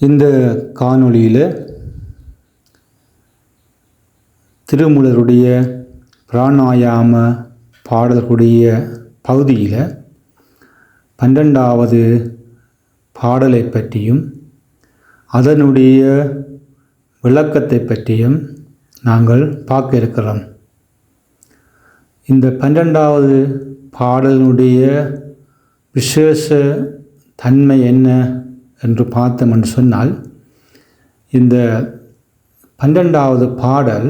இந்த காணொளியில் திருமுலருடைய பிராணாயாம பாடல்களுடைய பகுதியில் பன்னெண்டாவது பாடலை பற்றியும் அதனுடைய விளக்கத்தை பற்றியும் நாங்கள் பார்க்க இருக்கிறோம். இந்த பன்னெண்டாவது பாடலினுடைய விசேஷ தன்மை என்ன? என்று பார்த்தோம் என்று சொன்னால் இந்த பன்னெண்டாவது பாடல்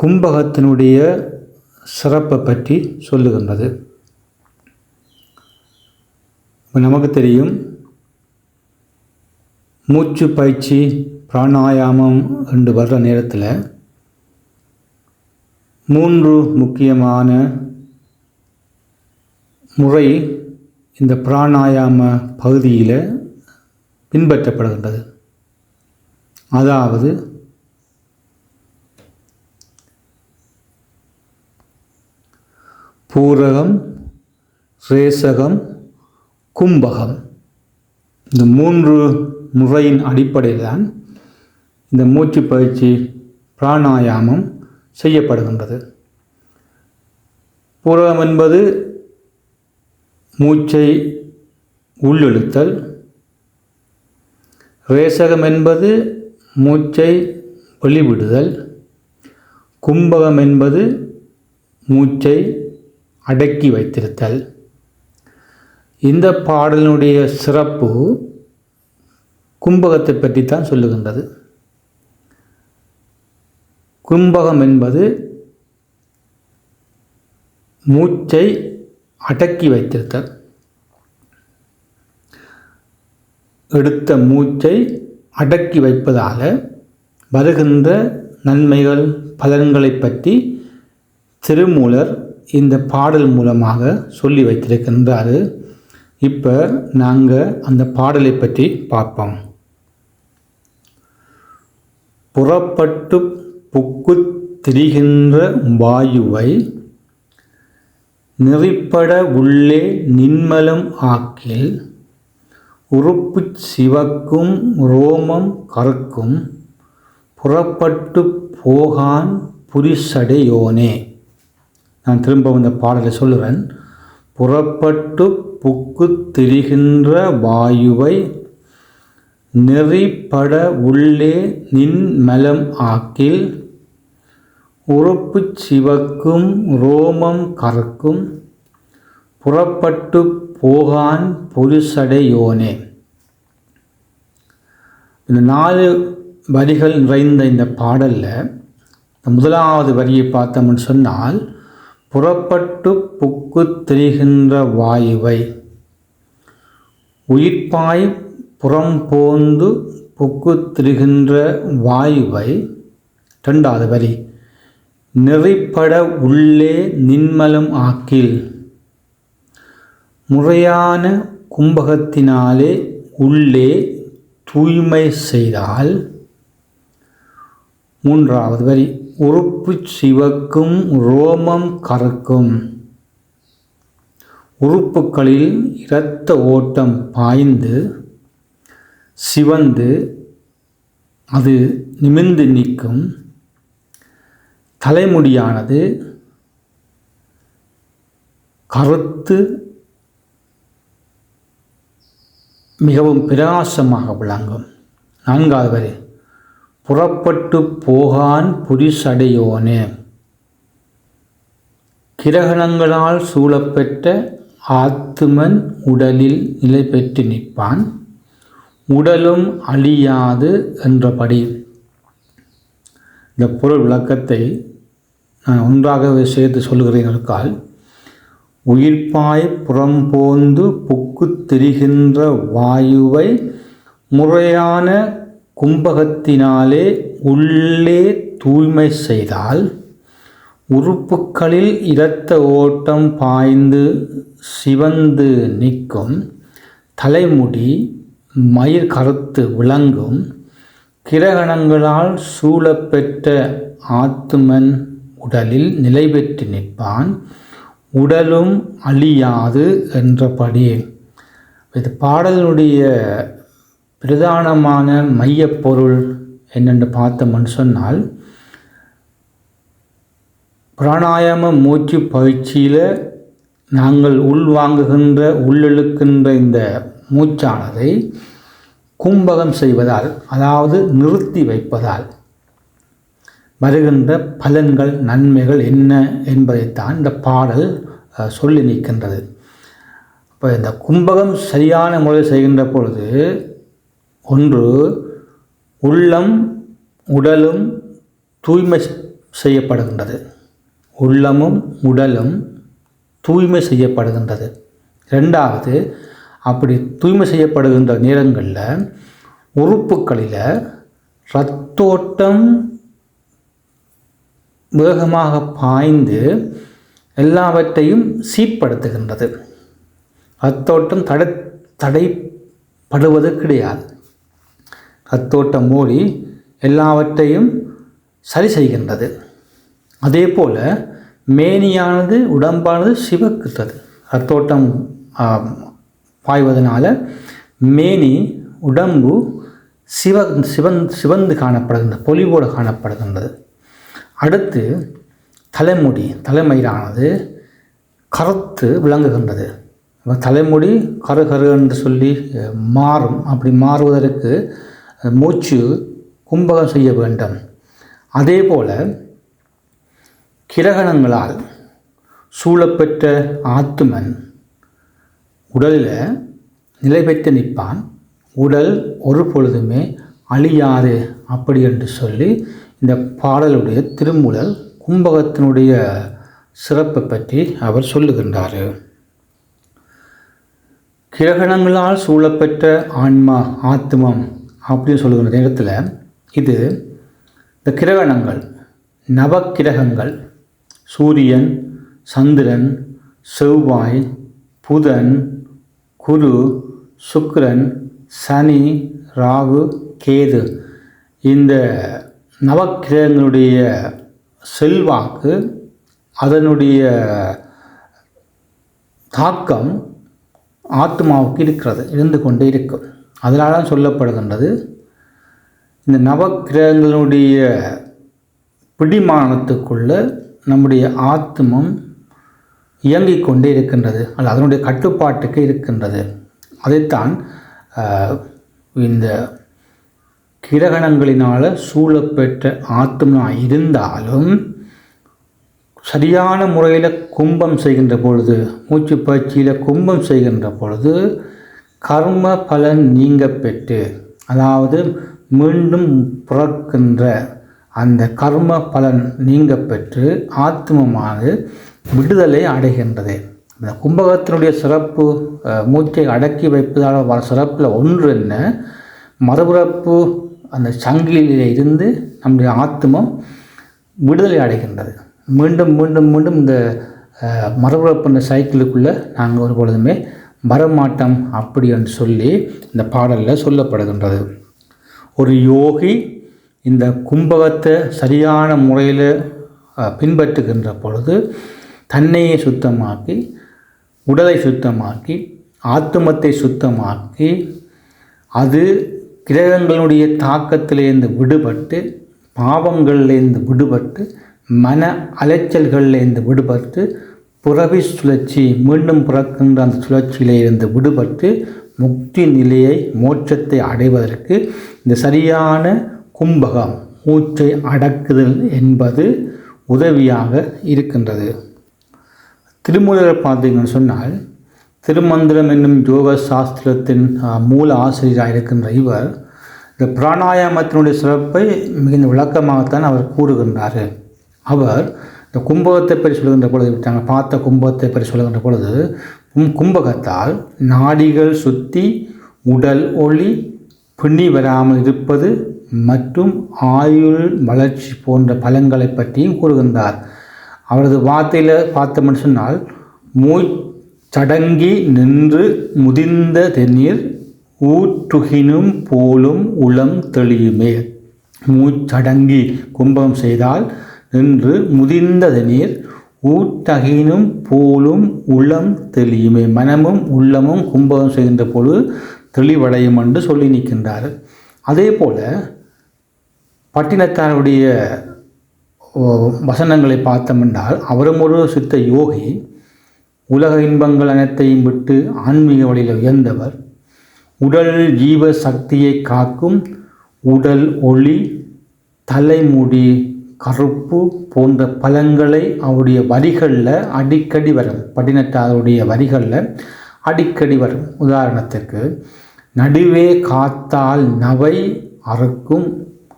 கும்பகத்தினுடைய சிறப்பை பற்றி சொல்லுகின்றது. நமக்கு தெரியும் மூச்சு பயிற்சி பிராணாயாமம் என்று வர்ற நேரத்தில் மூன்று முக்கியமான முறை இந்த பிராணாயாம பகுதியில் பின்பற்றப்படுகின்றது. அதாவது பூரகம் ரேசகம் கும்பகம். இந்த மூன்று முறையின் அடிப்படையில் தான் இந்த மூச்சு பயிற்சி பிராணாயாமம் செய்யப்படுகின்றது. பூரகம் என்பது மூச்சை உள்ளிழுத்தல். ரேசகம் என்பது மூச்சை வெளிவிடுதல். கும்பகம் என்பது மூச்சை அடக்கி வைத்திருத்தல். இந்த பாடலினுடைய சிறப்பு கும்பகத்தை பற்றி தான் சொல்லுகின்றது. கும்பகம் என்பது மூச்சை அடக்கி வைத்திருத்தல் எடுத்த மூச்சை அடக்கி வைப்பதால் வருகின்ற நன்மைகள் பலன்களை பற்றி திருமூலர் இந்த பாடல் மூலமாக சொல்லி வைத்திருக்கின்றார். இப்போ நாங்கள் அந்த பாடலை பற்றி பார்ப்போம். புறப்பட்டு புக்குத் திரிகின்ற வாயுவை நெறிப்பட உள்ளே நின்மலம் ஆக்கில் உறுப்பு சிவக்கும் ரோமம் கருக்கும் புறப்பட்டு போகான் புரிசடையோனே நான் திரும்ப இந்த பாடலை சொல்லுவேன் புறப்பட்டு புக்கு திரிகின்ற வாயுவை நெறிப்பட உள்ளே நின்மலம் ஆக்கில் உறுப்பு சிவக்கும் ரோமம் கறக்கும் புறப்பட்டு போகான் பொருசடையோனே இந்த நாலு வரிகள் நிறைந்த இந்த பாடலில் முதலாவது வரியை பார்த்தோம்னு சொன்னால் புறப்பட்டு புக்கு திரிகின்ற வாயுவை உயிர்ப்பாய் புறம்போந்து புக்கு திரிகின்ற வாயுவை ரெண்டாவது வரி. நெறிப்பட உள்ளே நின்மலம் ஆக்கில். முறையான கும்பகத்தினாலே உள்ளே தூய்மை செய்தால். மூன்றாவது வரி உறுப்பு சிவக்கும் ரோமம் கறக்கும். உறுப்புகளில் இரத்த ஓட்டம் பாய்ந்து சிவந்து அது நிமிந்து நிற்கும். தலைமுடியானது கருத்து மிகவும் பிரகாசமாக விளங்கும். நான்காவது வரை புறப்பட்டு போகான் புரிசடையோனே. கிரகணங்களால் சூழப்பெற்ற ஆத்துமன் உடலில் நிலை பெற்று நிற்பான். உடலும் அழியாது என்றபடி. இந்த பொருள் விளக்கத்தை ஒன்றாகவே சேர்த்து சொல்கிறேன் இருக்கால் உயிர்ப்பாய் புறம்போந்து புக்கு தெரிகின்ற வாயுவை முறையான கும்பகத்தினாலே உள்ளே தூய்மை செய்தால் உறுப்புகளில் இரத்த ஓட்டம் பாய்ந்து சிவந்து நிற்கும் தலைமுடி மயிர் கருத்து விளங்கும் கிரகணங்களால் சூழப்பெற்ற ஆத்துமன் உடலில் நிலை பெற்று நிற்பான் உடலும் அழியாது என்றபடி. இது பாடலினுடைய பிரதானமான மையப்பொருள் என்னென்று பார்த்தோம்னு சொன்னால் பிராணாயாம மூச்சு பயிற்சியில் நாங்கள் உள்வாங்குகின்ற உள்ளிழுக்கின்ற இந்த மூச்சானதை கும்பகம் செய்வதால் அதாவது நிறுத்தி வைப்பதால் வருகின்ற பலன்கள் நன்மைகள் என்ன என்பதைத்தான் இந்த பாடல் சொல்லி நிற்கின்றது. இப்போ இந்த கும்பகம் சரியான முறையில் செய்கின்ற பொழுது ஒன்று உள்ளம் உடலும் தூய்மை செய்யப்படுகின்றது. உள்ளமும் உடலும் தூய்மை செய்யப்படுகின்றது. ரெண்டாவது அப்படி தூய்மை செய்யப்படுகின்ற நேரங்களில் உறுப்புகளில் இரத்தோட்டம் வேகமாக பாய்ந்து எல்லாவற்றையும் சீர்படுத்துகின்றது. அத்தோட்டம் தடை தடைப்படுவது கிடையாது. அத்தோட்டம் மூடி எல்லாவற்றையும் சரி செய்கின்றது. அதே போல் மேனியானது உடம்பானது சிவக்குகிறது அத்தோட்டம் பாய்வதனால் பாய்வதனால மேனி உடம்பு சிவ சிவன் சிவந்து காணப்படுகின்றது பொலிவோடு காணப்படுகின்றது. அடுத்து தலைமுடி தலைமயிரானது கருத்து விளங்குகின்றது. தலைமுடி கரு கரு என்று சொல்லி மாறும். அப்படி மாறுவதற்கு மூச்சு கும்பகம் செய்ய வேண்டும். அதே போல் கிரகணங்களால் சூழப்பெற்ற ஆத்துமன் உடலில் நிலை பெற்று நிற்பான். உடல் ஒரு பொழுதுமே அழியாது. அப்படி என்று சொல்லி இந்த பாடலுடைய திருமூலர் கும்பகத்தினுடைய சிறப்பை பற்றி அவர் சொல்லுகின்றார். கிரகணங்களால் சூழப்பெற்ற ஆன்மா ஆத்மம் அப்படின்னு சொல்லுகிற நேரத்தில் இது இந்த கிரகணங்கள் நவக்கிரகங்கள் சூரியன் சந்திரன் செவ்வாய் புதன் குரு சுக்கிரன் சனி ராகு கேது இந்த நவக்கிரகங்களுடைய செல்வாக்கு அதனுடைய தாக்கம் ஆத்மாவுக்கு இருக்கிறது இருந்து கொண்டே இருக்கும். அதனால தான் சொல்லப்படுகின்றது இந்த நவக்கிரகங்களுடைய பிடிமானத்துக்குள்ள நம்முடைய ஆத்மம் இயங்கிக் கொண்டே இருக்கின்றது அல்ல அதனுடைய கட்டுப்பாட்டுக்கு இருக்கின்றது. அதைத்தான் இந்த கிரகணங்களினால் சூழப்பெற்ற ஆத்மா இருந்தாலும் சரியான முறையில் கும்பம் செய்கின்ற பொழுது மூச்சு பயிற்சியில் கும்பம் செய்கின்ற பொழுது கர்ம பலன் நீங்க பெற்று அதாவது மீண்டும் பிறக்கின்ற அந்த கர்ம பலன் நீங்க பெற்று ஆத்மமானது விடுதலை அடைகின்றது. இந்த கும்பகத்தினுடைய சிறப்பு மூச்சை அடக்கி வைப்பதால் வர சிறப்பில் ஒன்று என்ன? மறுபிறப்பு அந்த சங்கிலியில் இருந்து நம்முடைய ஆத்மம் விடுதலை அடைகின்றது. மீண்டும் மீண்டும் மீண்டும் இந்த அஹ், சைக்கிளுக்குள்ளே நாங்கள் ஒரு பொழுதுமே வரமாட்டோம் அப்படி என்று சொல்லி இந்த பாடலில் சொல்லப்படுகின்றது. ஒரு யோகி இந்த கும்பகத்தை சரியான முறையில் பின்பற்றுகின்ற பொழுது தன்னையே சுத்தமாக்கி உடலை சுத்தமாக்கி ஆத்துமத்தை சுத்தமாக்கி அது கிரகங்களுடைய தாக்கத்திலேருந்து விடுபட்டு பாவங்கள்லேருந்து விடுபட்டு மன அலைச்சல்கள்லேருந்து விடுபட்டு புறவி சுழற்சி மீண்டும் பிறக்கின்ற அந்த சுழற்சியிலிருந்து விடுபட்டு முக்தி நிலையை மோட்சத்தை அடைவதற்கு இந்த சரியான கும்பகம் மூச்சை அடக்குதல் என்பது உதவியாக இருக்கின்றது. திருமூலர் பார்த்தீங்கன்னு சொன்னால் திருமந்திரம் என்னும் யோக சாஸ்திரத்தின் மூல ஆசிரியராக இருக்கின்ற இவர் இந்த பிராணாயாமத்தினுடைய சிறப்பை மிகுந்த விளக்கமாகத்தான் அவர் கூறுகின்றார். அவர் இந்த கும்பகத்தை பற்றி சொல்கின்ற பொழுது நாங்கள் பார்த்த கும்பகத்தை பற்றி சொல்லுகின்ற பொழுது கும்- கும்பகத்தால் நாடிகள் சுத்தி உடல் ஒளி பிணி வராமல் இருப்பது மற்றும் ஆயுள் வளர்ச்சி போன்ற பலன்களை பற்றியும் கூறுகின்றார். அவரது வார்த்தையில் பார்த்தோம்னு சொன்னால் சடங்கி நின்று முதிர்ந்த தண்ணீர் ஊற்றுகினும் போலும் உளம் தெளியுமே. மூச்சடங்கி கும்பம் செய்தால் நின்று முதிர்ந்த தண்ணீர் ஊட்டகினும் போலும் உளம் தெளியுமே. மனமும் உள்ளமும் கும்பகம் செய்கின்ற பொழுது தெளிவடையும் என்று சொல்லி நிற்கின்றார். அதே போல் பட்டினத்தாருடைய ஓ, வசனங்களை பார்த்தோமென்றால் அவரும் ஒரு சித்த யோகி. உலக இன்பங்கள் அனைத்தையும் விட்டு ஆன்மீக வழியில் உயர்ந்தவர். உடல் ஜீவ சக்தியை காக்கும் உடல் ஒளி தலைமுடி கருப்பு போன்ற பலங்களை அவருடைய வரிகளில் அடிக்கடி வரும். பதினெட்டாவதுடைய வரிகளில் அடிக்கடி வரும். உதாரணத்துக்கு நடுவே காத்தால் நவை அறுக்கும்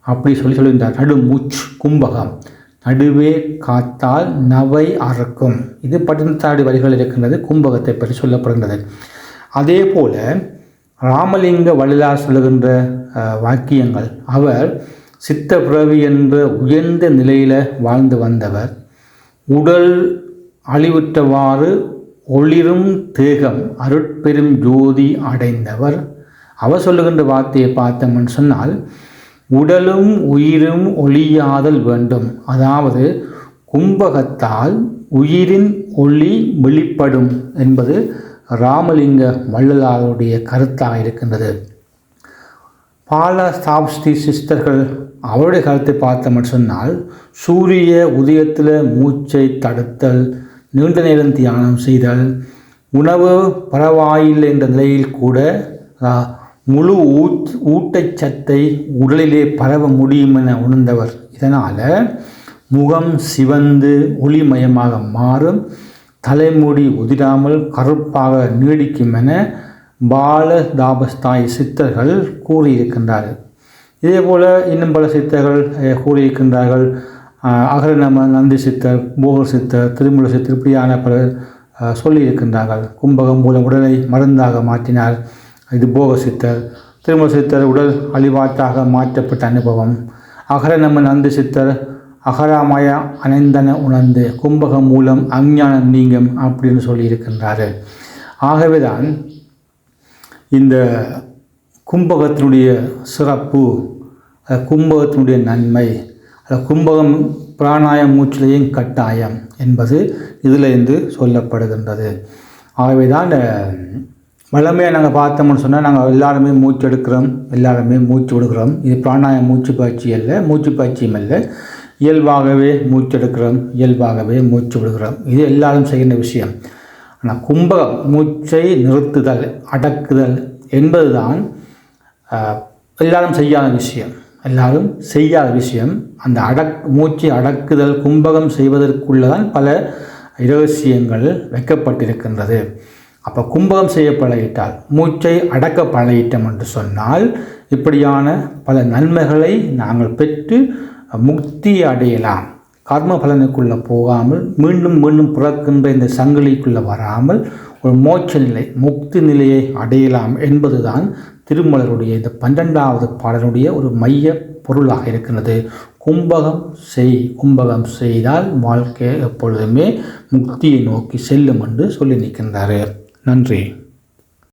அப்படி சொல்லி சொல்லியிருந்தார் நடுமூச்சு கும்பகம். நடுவே காத்தால் நவை அறுக்கும். இது பதினெட்டாடி வரிகள் இருக்கின்றது கும்பகத்தை பற்றி சொல்லப்படுகின்றது. அதே போல ராமலிங்க வள்ளலார் சொல்லுகின்ற வாக்கியங்கள் அவர் சித்த பிறவி என்ற உயர்ந்த நிலையில் வாழ்ந்து வந்தவர். உடல் அழிவுற்றவாறு ஒளிரும் தேகம் அருட்பெரும் ஜோதி அடைந்தவர். அவர் சொல்லுகின்ற வார்த்தையை பார்த்தோம்னு சொன்னால் உடலும் உயிரும் ஒளியாதல் வேண்டும். அதாவது கும்பகத்தால் உயிரின் ஒளி வெளிப்படும் என்பது ராமலிங்க வள்ளலாருடைய கருத்தாக இருக்கின்றது. பால சாப்ஸ்தி சிஸ்டர்கள் அவருடைய கருத்தை பார்த்தோம்னு சொன்னால் சூரிய உதயத்தில் மூச்சை தடுத்தல் நீண்ட நேரம் தியானம் செய்தல் உணவு பரவாயில்லை என்ற நிலையில் கூட முழு ஊட் ஊட்டச்சத்தை உடலிலே பரவ முடியும் என உணர்ந்தவர். இதனால் முகம் சிவந்து ஒளிமயமாக மாறும் தலைமுடி உதிராமல் கருப்பாக நீடிக்கும் என பால தாபஸ்தாய் சித்தர்கள் கூறியிருக்கின்றார்கள். இதே போல் இன்னும் பல சித்தர்கள் கூறியிருக்கின்றார்கள். அகரநம நந்தி சித்தர் போகர் சித்தர் திருமுல சித்தர் இப்படியான பலர் சொல்லியிருக்கின்றார்கள். கும்பகம் மூலம் உடலை மருந்தாக மாற்றினார். இது போக சித்தர். திரும்ப சித்தர் உடல் அழிவாட்டாக மாற்றப்பட்ட அனுபவம். அகர நம்ம நந்து சித்தர் அகராமய அனைந்தன உணர்ந்து கும்பகம் மூலம் அஞ்ஞானம் நீங்கும் அப்படின்னு சொல்லியிருக்கின்றாரு ஆகவேதான் இந்த கும்பகத்தினுடைய சிறப்பு கும்பகத்தினுடைய நன்மை கும்பகம் பிராணாய மூச்சிலேயும் கட்டாயம் என்பது இதில் இருந்து சொல்லப்படுகின்றது. ஆகவே தான் வளமையாக நாங்கள் பார்த்தோம்னு சொன்னால் நாங்கள் எல்லாருமே மூச்சு எடுக்கிறோம் எல்லாருமே மூச்சு விடுகிறோம். இது பிராணாயம் மூச்சு பயிற்சி அல்ல மூச்சு பயிற்சியும் அல்ல. இயல்பாகவே மூச்சு எடுக்கிறோம் இயல்பாகவே மூச்சு விடுகிறோம். இது எல்லாரும் செய்கின்ற விஷயம். ஆனால் கும்பகம் மூச்சை நிறுத்துதல் அடக்குதல் என்பதுதான் தான் எல்லாரும் செய்யாத விஷயம். எல்லாரும் செய்யாத விஷயம். அந்த அடக் மூச்சை அடக்குதல் கும்பகம் செய்வதற்குள்ளதான் பல இரகசியங்கள் வைக்கப்பட்டிருக்கின்றது. அப்போ கும்பகம் செய்ய பழகிட்டால் மூச்சை அடக்க பழகிட்டோம் என்று சொன்னால் இப்படியான பல நன்மைகளை நாங்கள் பெற்று முக்தி அடையலாம். கர்ம பலனுக்குள்ளே போகாமல் மீண்டும் மீண்டும் பிறக்கின்ற இந்த சங்கிலிக்குள்ளே வராமல் ஒரு மோட்ச நிலை முக்தி நிலையை அடையலாம் என்பதுதான் திருமலருடைய இந்த பன்னெண்டாவது பாடலுடைய ஒரு மைய பொருளாக இருக்கிறது. கும்பகம் செய் கும்பகம் செய்தால் வாழ்க்கை எப்பொழுதுமே முக்தியை நோக்கி செல்லும் என்று சொல்லி நிற்கின்றார். நன்றி.